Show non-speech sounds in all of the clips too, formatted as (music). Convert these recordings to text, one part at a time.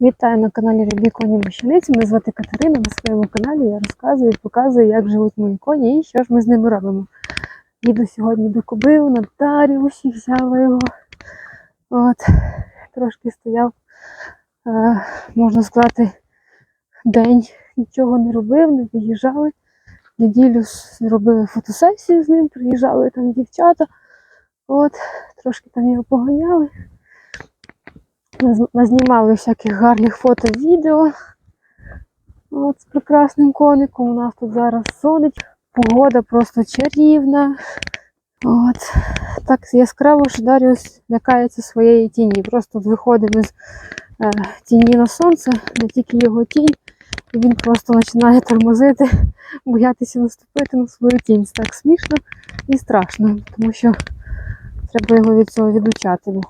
Вітаю на каналі Рябі Коні Мощениці. Мене звати Катерина. На своєму каналі я розказую і показую, як живуть мої коні і що ж ми з ними робимо. Їду сьогодні до Кобил, на Даріусі, взяла його. От, трошки стояв, е, можна сказати, день, нічого не робив, не виїжджали. Неділю зробили фотосесію з ним, приїжджали там дівчата. От, трошки там його поганяли. Наз- Назнімали всяких гарних фото, відео. От з прекрасним коником. У нас тут зараз сонечко. Погода просто чарівна. От. Так яскраво, що Даріус лякається своєї тіні. Просто виходимо з е, тіні на сонце, не тільки його тінь, і він просто починає тормозити, (laughs) боятися наступити на свою тінь. Це так смішно і страшно, тому що треба його від цього відучати.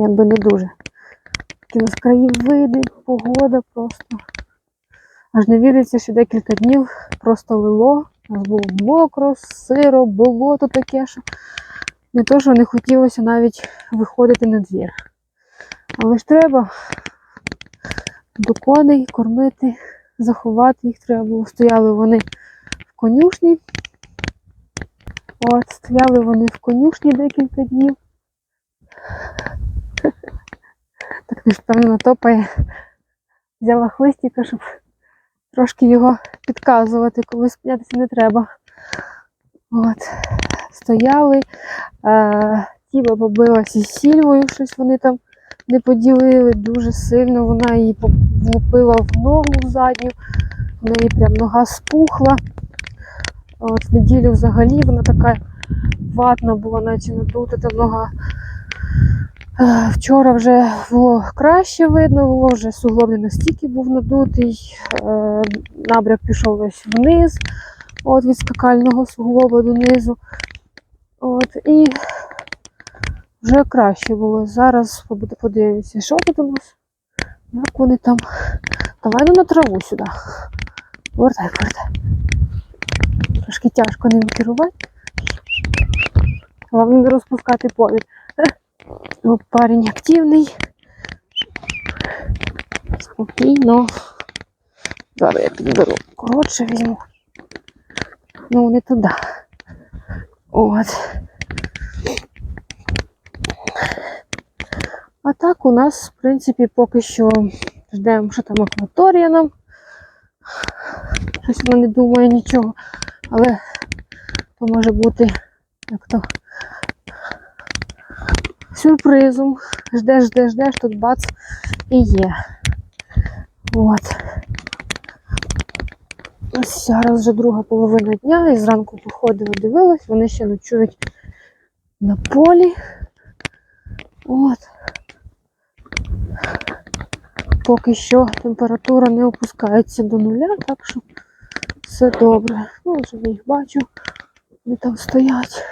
Якби не дуже. Такі у нас краєвиди, погода просто. Аж не віриться, що декілька днів просто лило. У нас було мокро, сиро, болото таке, що не то, що не хотілося навіть виходити на двір. Але ж треба до коней кормити, заховати їх треба було. Стояли вони в конюшні. От, стояли вони в конюшні декілька днів. Так не впевнено топає. Взяла хлистика, щоб трошки його підказувати, коли спинятися не треба. От. Стояли. Е, Тіба побилася з сільвою, щось вони там не поділили дуже сильно. Вона її влупила в ногу задню, в неї прям нога спухла. От, в неділю взагалі вона така ватна була, наче надута та нога. Е, Вчора вже було краще видно, було вже суглоб не настільки був надутий, е, набряк пішов весь вниз, от від скакального суглоба донизу. От, і вже краще було. Зараз подивимося, що тут у нас, як вони там. Давай ну на траву сюди. Повертай, повертай. Трошки тяжко ним керувати. Головне не розпускати повід. О, парень активний. Спокійно. Зараз я підберу. Коротше візьму. Ну, не туди. От. А так у нас, в принципі, поки що ждемо, що там акваторія нам. Щось вона не думає нічого. Але то може бути як то сюрпризом. Ждеш, ждеш, ждеш, тут бац і є. От. Ось зараз вже друга половина дня, і зранку походила, дивилась, вони ще ночують на полі. От. Поки що температура не опускається до нуля, так що все добре. Ну, вже їх бачу. Вони там стоять.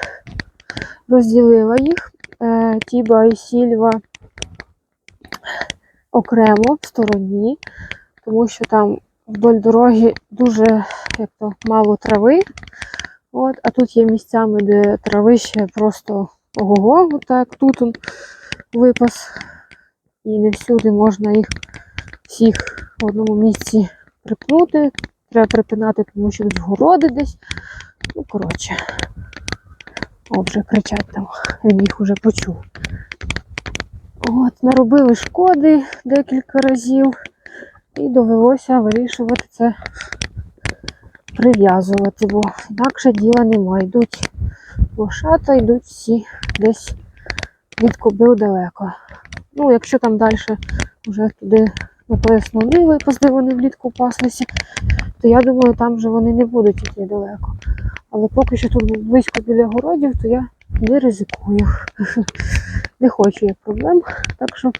Розділила їх. Е, Тіба і Сільва окремо в стороні, тому що там вдоль дороги дуже як то, мало трави. От, а тут є місцями, де трави ще просто ого-го, так тут он випас. І не всюди можна їх всіх в одному місці припнути. Треба припинати, тому що тут городи десь. Ну, коротше. О, вже кричать там, він їх уже почув. От, наробили шкоди декілька разів, і довелося вирішувати це прив'язувати, бо інакше діла немає. Йдуть лошата, йдуть всі десь від кобил далеко. Ну, якщо там далі вже туди на той основний випас, вони влітку паслися, то я думаю, там вже вони не будуть йти далеко. Але поки що тут близько біля городів, то я не ризикую. (laughs) Не хочу я проблем. Так що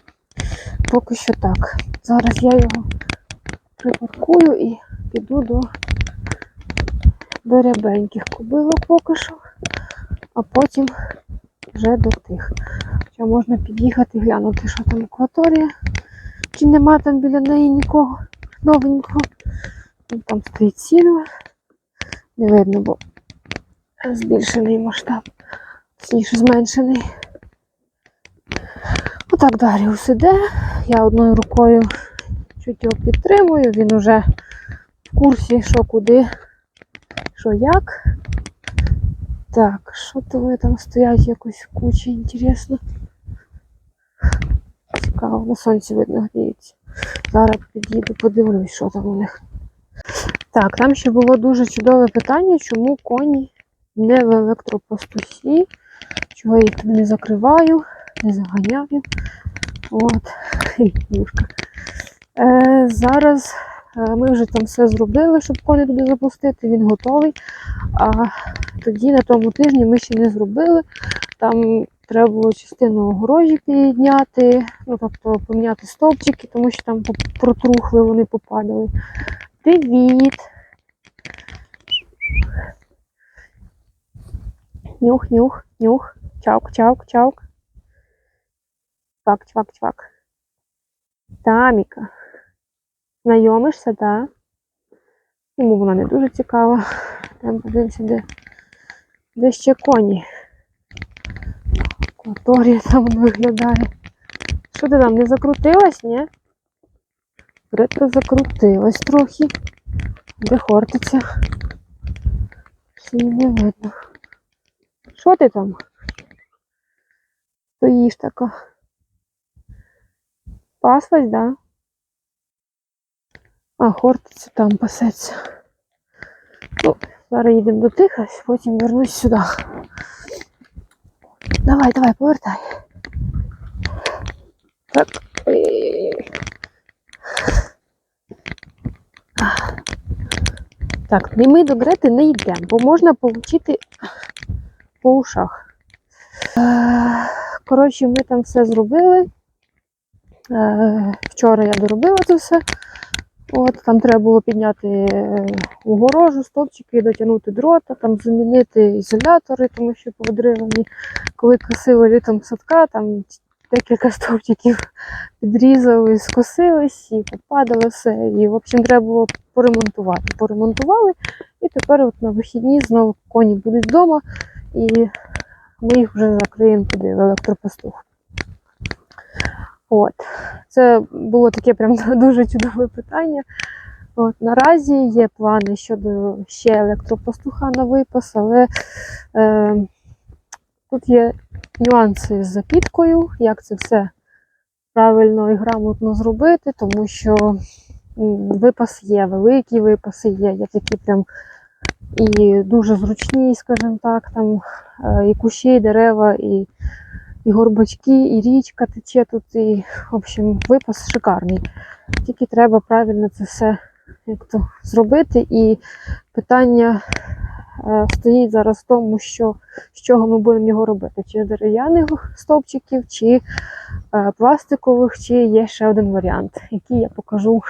поки що так. Зараз я його припаркую і піду до, до рябеньких кобилок поки що, а потім вже до тих. Хоча можна під'їхати глянути, що там акваторія. Чи нема там біля неї нікого новенького. Там стоїть сільва. Не видно, бо збільшений масштаб, точніше зменшений. Отак Даріус іде. Я одною рукою чуть його підтримую, він уже в курсі, що куди, що як. Так, що то вони там стоять якось в кучі, інтересно. Цікаво, на сонці видно гріється. Зараз під'їду, подивлюсь, що там у них. Так, там ще було дуже чудове питання, чому коні не в електропастусі, чого я їх не закриваю, не заганяю. От. (laughs) Е, зараз е, ми вже там все зробили, щоб коні туди запустити, він готовий. А тоді на тому тижні ми ще не зробили. Там треба було частину огорожі підняти, ну тобто поміняти стовпчики, тому що там протрухли, вони попадали. Привіт! Нюх, нюх, нюх. Чавк, чавк, чавк. Чвак, чвак, чвак. Таміка. Знайомишся, так? Йому вона не дуже цікава. Там подивимося, де, де ще коні. Акваторія там виглядає. Що ти там, не закрутилась, ні? Грета закрутилась трохи. Де хортиця? Ще не видно. Що ти там? Стоїш така. Паслась, да? А, хортиця там пасеться. Ну, зараз їдемо до тихась, потім вернусь сюди. Давай, давай, повертай. Так. Так, ми до Грети не йдемо, бо можна получити по ушах. Е, Коротше, ми там все зробили. Е, Вчора я доробила це все. От, там треба було підняти е, огорожу, стовпчики, дотягнути дрота, там замінити ізолятори, тому що повидривані. Коли красиво літом садка, там декілька стовпчиків підрізали, скосились і попадало все. І, в общем, треба було поремонтувати. Поремонтували, і тепер от на вихідні знову коні будуть вдома, і ми їх вже закриємо туди в електропастух. От. Це було таке прям (laughs) дуже чудове питання. От, наразі є плани щодо ще електропастуха на випас, але е, тут є нюанси з запіткою, як це все правильно і грамотно зробити, тому що випас є, великі випаси є, є такі прям і дуже зручні, скажімо так, там е, і кущі, і дерева, і, і горбачки, і річка тече тут, і, в общем, випас шикарний. Тільки треба правильно це все як то, зробити. І питання е, стоїть зараз в тому, що, з чого ми будемо його робити: чи дерев'яних стовпчиків, чи е, пластикових, чи є ще один варіант, який я покажу.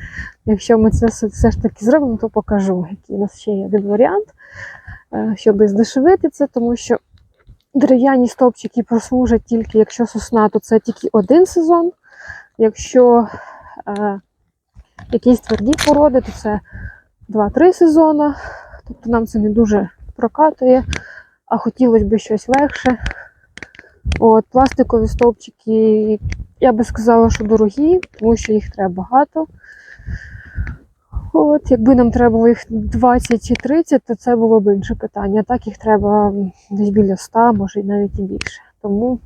(laughs) Якщо ми це все, ж таки зробимо, то покажу, який у нас ще є один варіант, е, щоб здешевити це, тому що дерев'яні стовпчики прослужать тільки, якщо сосна, то це тільки один сезон. Якщо е, якісь тверді породи, то це 2-3 сезони. Тобто нам це не дуже прокатує, а хотілося б щось легше. От, пластикові стовпчики, я би сказала, що дорогі, тому що їх треба багато. От, якби нам треба було їх 20 чи 30, то це було б інше питання. Так їх треба десь біля 100, може навіть і більше. Тому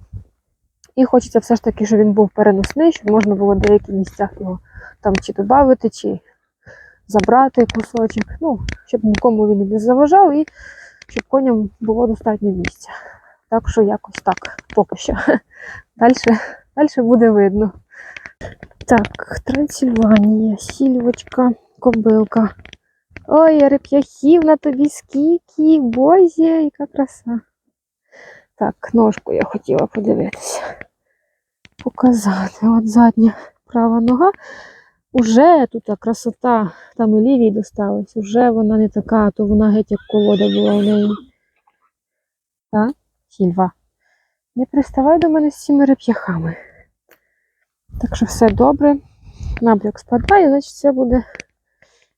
і хочеться все ж таки, щоб він був переносний, щоб можна було в деяких місцях його там чи додати, чи забрати кусочок. Ну, щоб нікому він не заважав і щоб коням було достатньо місця. Так що якось так, поки що. (laughs) Далі, далі буде видно. Так, Трансильванія, сільвочка, кобилка. Ой, реп'яхів на тобі скільки, бозі, яка краса. Так, ножку я хотіла подивитися. Показати. От задня права нога. Уже тут красота, там і лівій досталась, уже вона не така, то вона геть як колода була в неї. Так, Сільва. Не приставай до мене з цими реп'яхами. Так що все добре. Набряк спадає, значить все буде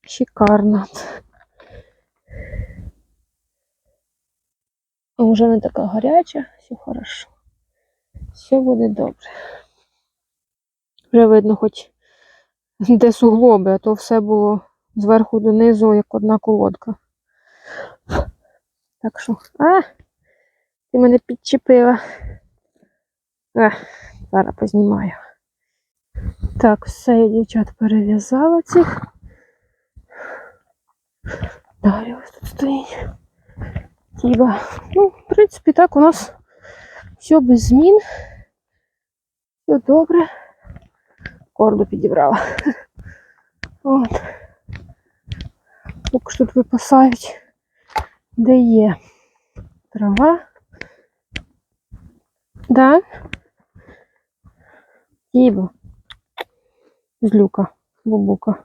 шикарно. А вже не така гаряча, все хорошо. Все буде добре. Вже видно, хоч де суглоби, а то все було зверху донизу, як одна колодка. Так що, а, ти мене підчепила. А, зараз познімаю. Так, все, я дівчат перев'язала цих. Далі ось тут стоїть. Тіба. Ну, в принципі, так у нас все без змін. Все добре. Корду підібрала. От. Поки що тут випасають, де є трава. Да? Тіба. Злюка, бабука.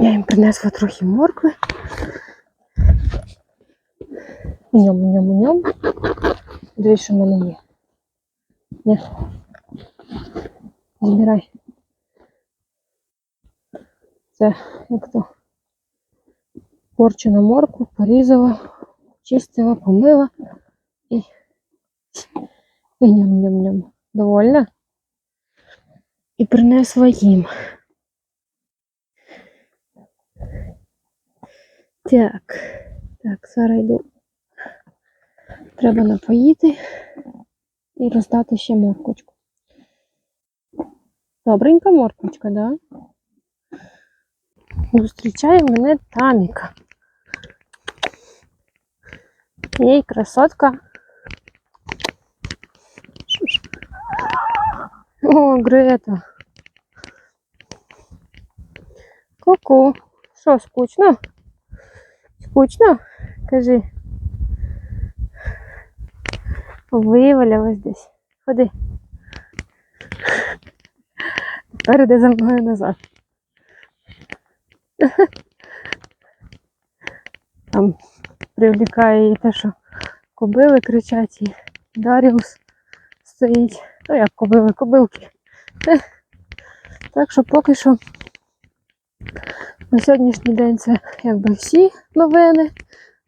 Я їм принесла трохи моркви. Ням, ням, ням. Дивись, що в мене є. Ні. Збирай. Це як то порчену моркву порізала, чистила, помила і, і ням-ням-ням. Довольна? І принесла їм. Так, так, зараз йду. Треба напоїти і роздати ще морквочку. Добренька морквочка, да? Зустрічає мене Таміка. Ей, красотка. О, Грета. Ку-ку. Що, скучно? Скучно? Кажи. Вивалялась десь. Ходи. Тепер за мною назад. Там привлікає її те, що кобили кричать і Даріус стоїть. Ну як кобили, кобилки. Так що поки що на сьогоднішній день це якби всі новини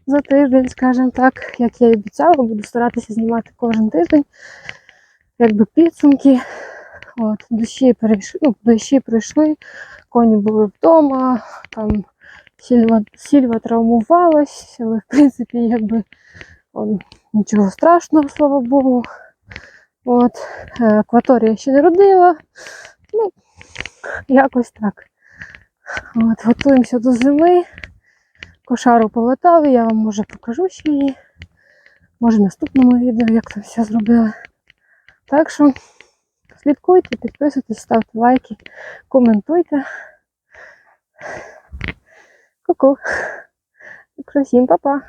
за тиждень, скажімо так, як я і обіцяла, буду старатися знімати кожен тиждень, якби підсумки. От, дощі перейшли, ну, дощі пройшли, коні були вдома, там сільва, сільва травмувалась, але в принципі, якби он, нічого страшного, слава Богу. От, е, акваторія ще не родила. Ну, якось так. От, готуємося до зими. Кошару полетали, я вам може покажу ще її. Може в наступному відео, як там все зробили. Так що слідкуйте, підписуйтесь, ставте лайки, коментуйте. Ку-ку. Всім па-па.